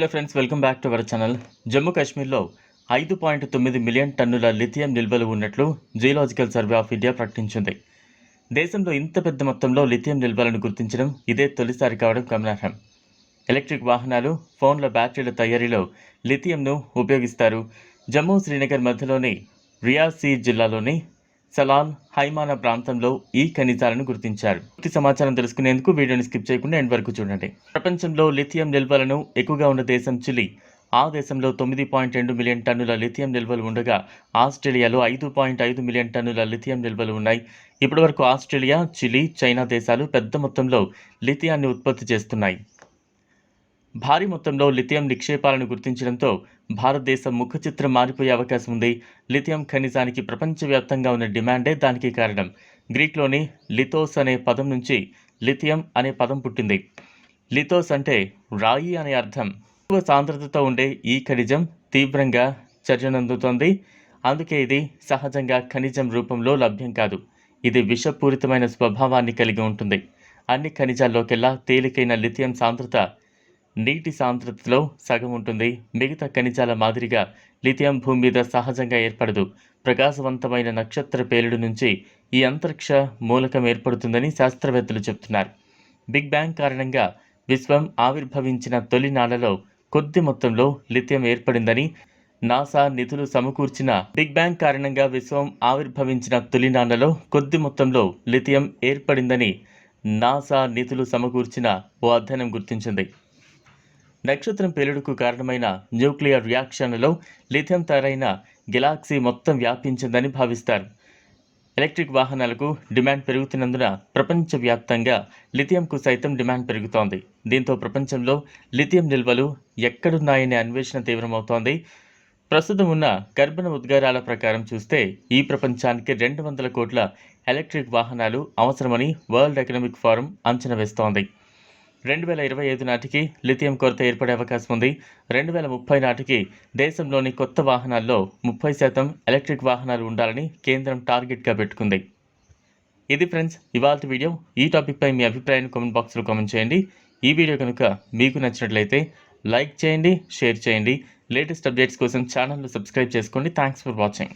Hello friends welcome back to our channel. Jammu కాశ్మీర్లో ఐదు point తొమ్మిది మిలియన్ టన్నుల లిథియం నిల్వలు ఉన్నట్లు జియోలాజికల్ సర్వే ఆఫ్ ఇండియా ప్రకటించింది. దేశంలో ఇంత పెద్ద మొత్తంలో లిథియం నిల్వలను గుర్తించడం ఇదే తొలిసారి కావడం గమనార్హం. ఎలక్ట్రిక్ వాహనాలు ఫోన్ల బ్యాటరీల తయారీలో లిథియంను ఉపయోగిస్తారు. జమ్మూ శ్రీనగర్ మధ్యలోని రియాసీ జిల్లాలోని సలాల్ హైమానా ప్రాంతంలో ఈ ఖనిజాలను గుర్తించారు. పూర్తి సమాచారం తెలుసుకునేందుకు వీడియోని స్కిప్ చేయకుండా ఎండ్ వరకు చూడండి. ప్రపంచంలో లిథియం నిల్వలను ఎక్కువగా ఉన్న దేశం చిలీ. ఆ దేశంలో తొమ్మిది పాయింట్ రెండు మిలియన్ టన్నుల లిథియం నిల్వలు ఉండగా ఆస్ట్రేలియాలో ఐదు పాయింట్ ఐదు మిలియన్ టన్నుల లిథియం నిల్వలు ఉన్నాయి. ఇప్పటివరకు ఆస్ట్రేలియా చిలీ చైనా దేశాలు పెద్ద మొత్తంలో లిథియాన్ని ఉత్పత్తి చేస్తున్నాయి. భారీ మొత్తంలో లిథియం నిక్షేపాలను గుర్తించడంతో భారతదేశం ముఖ చిత్రం మారిపోయే అవకాశం ఉంది. లిథియం ఖనిజానికి ప్రపంచవ్యాప్తంగా ఉన్న డిమాండే దానికి కారణం. గ్రీక్లోని లిథోస్ అనే పదం నుంచి లిథియం అనే పదం పుట్టింది. లిథోస్ అంటే రాయి అనే అర్థం. ఎక్కువ సాంద్రతతో ఉండే ఈ ఖనిజం తీవ్రంగా చర్యనందుతోంది. అందుకే ఇది సహజంగా ఖనిజం రూపంలో లభ్యం కాదు. ఇది విషపూరితమైన స్వభావాన్ని కలిగి ఉంటుంది. అన్ని ఖనిజాల్లోకెల్లా తేలికైన లిథియం సాంద్రత నీటి సాంద్రతలో సగం ఉంటుంది. మిగతా ఖనిజాల మాదిరిగా లిథియం భూమి మీద సహజంగా ఏర్పడదు. ప్రకాశవంతమైన నక్షత్ర పేలుడు నుంచి ఈ అంతరిక్ష మూలకం ఏర్పడుతుందని శాస్త్రవేత్తలు చెబుతున్నారు బిగ్ బ్యాంగ్ కారణంగా విశ్వం ఆవిర్భవించిన తొలి నాళ్ళలో కొద్ది మొత్తంలో లిథియం ఏర్పడిందని నాసా నిధులు సమకూర్చిన బిగ్ బ్యాంగ్ కారణంగా విశ్వం ఆవిర్భవించిన తొలి నాళ్ళలో కొద్ది మొత్తంలో లిథియం ఏర్పడిందని నాసా నిధులు సమకూర్చిన ఓ అధ్యయనం గుర్తించింది. నక్షత్రం పేలుడుకు కారణమైన న్యూక్లియర్ రియాక్షన్లలో లిథియం తయారైన గెలాక్సీ మొత్తం వ్యాపించిందని భావిస్తారు. ఎలక్ట్రిక్ వాహనాలకు డిమాండ్ పెరుగుతున్నందున ప్రపంచవ్యాప్తంగా లిథియంకు సైతం డిమాండ్ పెరుగుతోంది. దీంతో ప్రపంచంలో లిథియం నిల్వలు ఎక్కడున్నాయనే అన్వేషణ తీవ్రమవుతోంది. ప్రస్తుతం ఉన్న కర్బన ఉద్గారాల ప్రకారం చూస్తే ఈ ప్రపంచానికి రెండు వందల కోట్ల ఎలక్ట్రిక్ వాహనాలు అవసరమని వరల్డ్ ఎకనామిక్ ఫోరం అంచనా వేస్తోంది. రెండు వేల ఇరవై ఐదు నాటికి లిథియం కొరత ఏర్పడే అవకాశం ఉంది. రెండు వేల ముప్పై నాటికి దేశంలోని కొత్త వాహనాల్లో ముప్పై శాతం ఎలక్ట్రిక్ వాహనాలు ఉండాలని కేంద్రం టార్గెట్గా పెట్టుకుంది. ఇది ఫ్రెండ్స్ ఇవాళ వీడియో. ఈ టాపిక్పై మీ అభిప్రాయాన్ని కామెంట్ బాక్స్లో కామెంట్ చేయండి. ఈ వీడియో కనుక మీకు నచ్చినట్లయితే లైక్ చేయండి షేర్ చేయండి. లేటెస్ట్ అప్డేట్స్ కోసం ఛానల్ను సబ్స్క్రైబ్ చేసుకోండి. Thanks for watching.